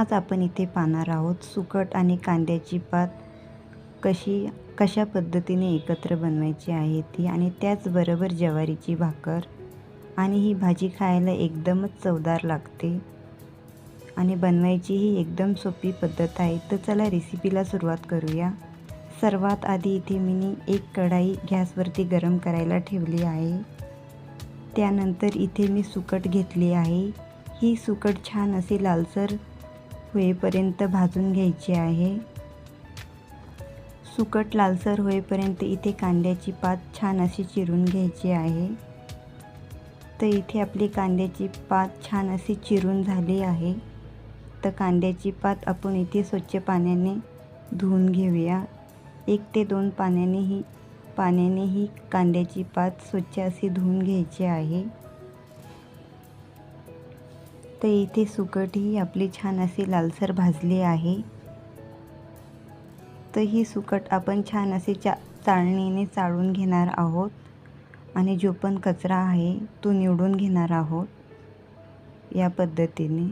आज आपण इथे पाहणार आहोत सुकट आणि कांद्याची पात कशी कशा पद्धतीने एकत्र बनवायची आहे ती आणि त्याचबरोबर ज्वारीची भाकर. आणि ही भाजी खायला एकदमच चवदार लागते. आणि बनवायची ही एकदम सोपी पद्धत आहे. तर चला रेसिपीला सुरुवात करूया. सर्वात आधी इथे मी एक कढाई गॅसवरती गरम करायला ठेवली आहे. त्यानंतर इथे मी सुकट घेतली आहे. ही सुकट छान अशी लालसर होईपर्यंत भाजून घ्यायची आहे. सुकट लालसर होईपर्यंत इथे कांद्याची पात छान अशी चिरून घ्यायची आहे. तर इथे आपली कांद्याची पात छान अशी चिरून झाली आहे. तर कांद्याची पात आपण इथे स्वच्छ पाण्याने धुवून घेऊया. एक ते दोन पाण्याने ही पाण्याने ही कांद्याची पात स्वच्छ अशी धुवून घ्यायची आहे. तर इथे सुकट ही आपली छान अशी लालसर भाजली आहे. तर ही सुकट आपण छान असे चा चाळणीने चाळून घेणार आहोत. आणि जो पण कचरा आहे तो निवडून घेणार आहोत. या पद्धतीने.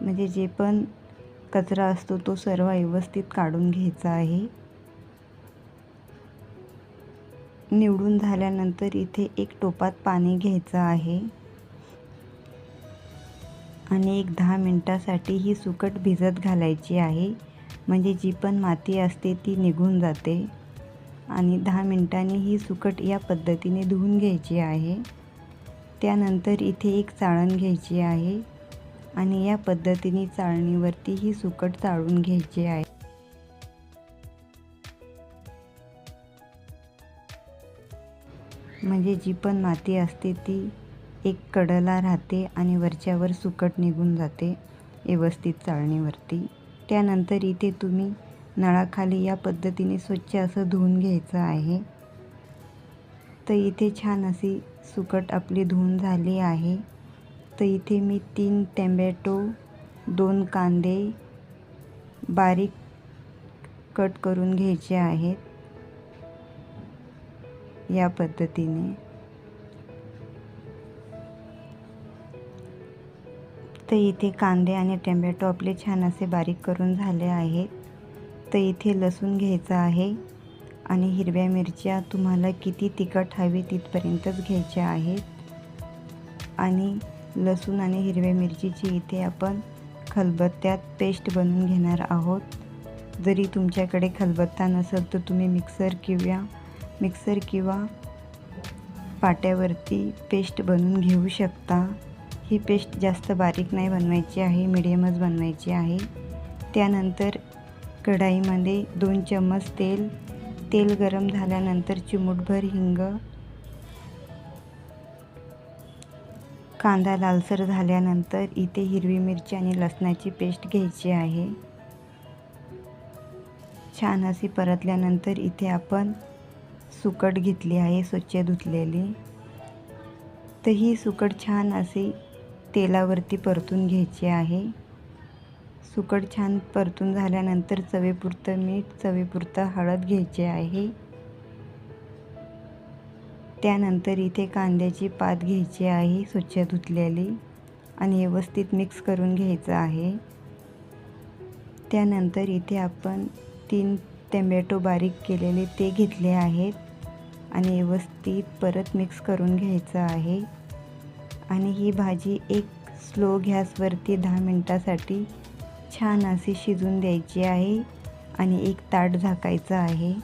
म्हणजे जे पण कचरा असतो तो सर्व व्यवस्थित काढून घ्यायचा आहे. निवडून झाल्यानंतर इथे एक टोपात पाणी घ्यायचं आहे. आणि एक दहा मिनटासाठी ही सुकट भिजत घालायची आहे. म्हणजे जी पण माती असते ती निघून जाते. आणि दहा मिनटांनी ही सुकट या पद्धतीने धुवून घ्यायची आहे. त्यानंतर इथे एक चाळण घ्यायची आहे. आणि या पद्धतीने चाळणीवरती ही सुकट चाळून घ्यायची आहे. म्हणजे जी पण माती असते ती एक कडला राहते आणि वरच्यावर सुकट निघून जाते व्यवस्थित चाळणीवरती. त्यानंतर इथे तुम्ही नळाखाली या पद्धतीने स्वच्छ असं धुवून घ्यायचं आहे. तर इथे छान अशी सुकट आपली धुवून झाली आहे. तर इथे मी तीन टॅमॅटो दोन कांदे बारीक कट करून घ्यायचे आहेत. या पद्धतीने. तर इथे कांदे आणि टमॅटो आपले छान असे बारीक करून झाले आहेत. तर इथे लसूण घ्यायचं आहे आणि हिरव्या मिरच्या तुम्हाला किती तिखट हवी तिथपर्यंतच घ्यायच्या आहेत. आणि लसूण आणि हिरव्या मिरचीची इथे आपण खलबत्त्यात पेस्ट बनवून घेणार आहोत. जरी तुमच्याकडे खलबत्ता नसेल तर तुम्ही मिक्सर किंवा मिक्सर किंवा पाट्यावरती पेस्ट बनवून घेऊ शकता. ही पेस्ट जास्त बारीक नाही बनवायची आहे मिडियमच बनवायची आहे. त्यानंतर कढाईमध्ये दोन चम्मच तेल तेल गरम झाल्यानंतर चिमूटभर हिंग कांदा लालसर झाल्यानंतर इथे हिरवी मिरची आणि लसणाची पेस्ट घ्यायची आहे. छान अशी परतल्यानंतर इथे आपण सुकट घेतली आहे स्वच्छ धुतलेली. तर ही सुकट छान अशी तेलावरती परतून घ्यायची आहे. सुकट छान परतून झाल्यानंतर चवेपुरतं मीठ चवेपुरतं हळद घ्यायचे आहे. त्यानंतर इथे कांद्याची पात घ्यायची आहे स्वच्छ धुतलेली आणि व्यवस्थित मिक्स करून घ्यायचं आहे. त्यानंतर इथे आपण तीन टमॅटो बारीक केलेले ते घेतले आहेत आणि व्यवस्थित परत मिक्स करून घ्यायचं आहे. आणि ही भाजी एक स्लो गॅसवरती दहा मिनटासाठी छान अशी शिजून द्यायची आहे आणि एक ताट झाकायचं आहे.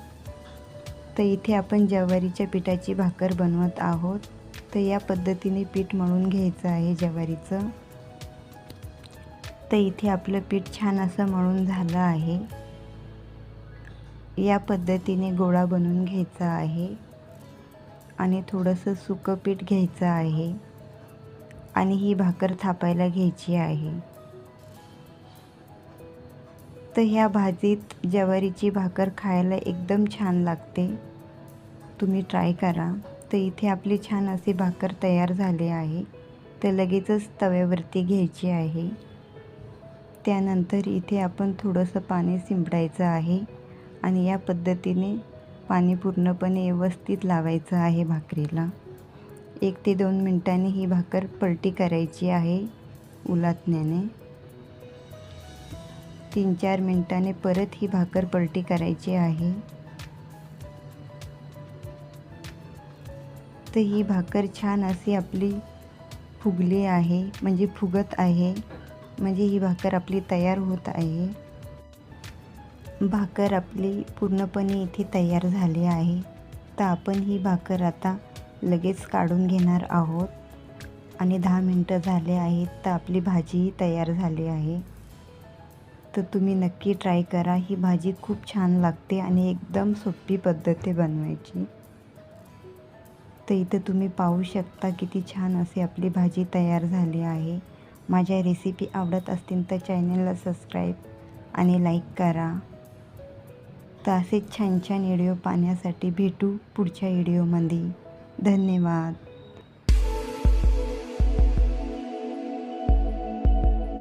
तर इथे आपण ज्वारीच्या पिठाची भाकर बनवत आहोत. तर या पद्धतीने पीठ मळून घ्यायचं आहे ज्वारीचं. तर इथे आपलं पीठ छान असं मळून झालं आहे. या पद्धतीने गोळा बनवून घ्यायचा आहे. आणि थोडंसं सुकं पीठ घ्यायचं आहे. आणि ही भाकर थापायला घ्यायची आहे. तर ह्या भाजीत ज्वारीची भाकर खायला एकदम छान लागते. तुम्ही ट्राय करा. तर इथे आपली छान अशी भाकर तयार झाली आहे. तर लगेचच तव्यावरती घ्यायची आहे. त्यानंतर इथे आपण थोडंसं पाणी शिंपडायचं आहे. आणि या पद्धतीने पाणी पूर्णपणे व्यवस्थित लावायचं आहे भाकरीला. एक ते दोन मिनटांनी ही भाकर पलटी करायची आहे उलातण्याने. तीन चार मिनटाने परत ही भाकर पलटी करायची आहे. तर ही भाकर छान अशी आपली फुगली आहे म्हणजे फुगत आहे म्हणजे ही भाकर आपली तयार होत आहे. भाकर आपली पूर्णपणे इथे तयार झाली आहे. तर आपण ही भाकर आता लगेच काढून घेणार आहोत. आणि दहा मिनटं झाले आहेत तर आपली भाजीही तयार झाली आहे. तर तुम्ही नक्की ट्राय करा. ही भाजी खूप छान लागते आणि एकदम सोपी पद्धत आहे बनवायची. तर इथं तुम्ही पाहू शकता किती छान अशी आपली भाजी तयार झाली आहे. माझ्या रेसिपी आवडत असतील तर चॅनलला सबस्क्राईब आणि लाईक करा. तर असेच छान छान व्हिडिओ पाहण्यासाठी भेटू पुढच्या व्हिडिओमध्ये धन्यवाद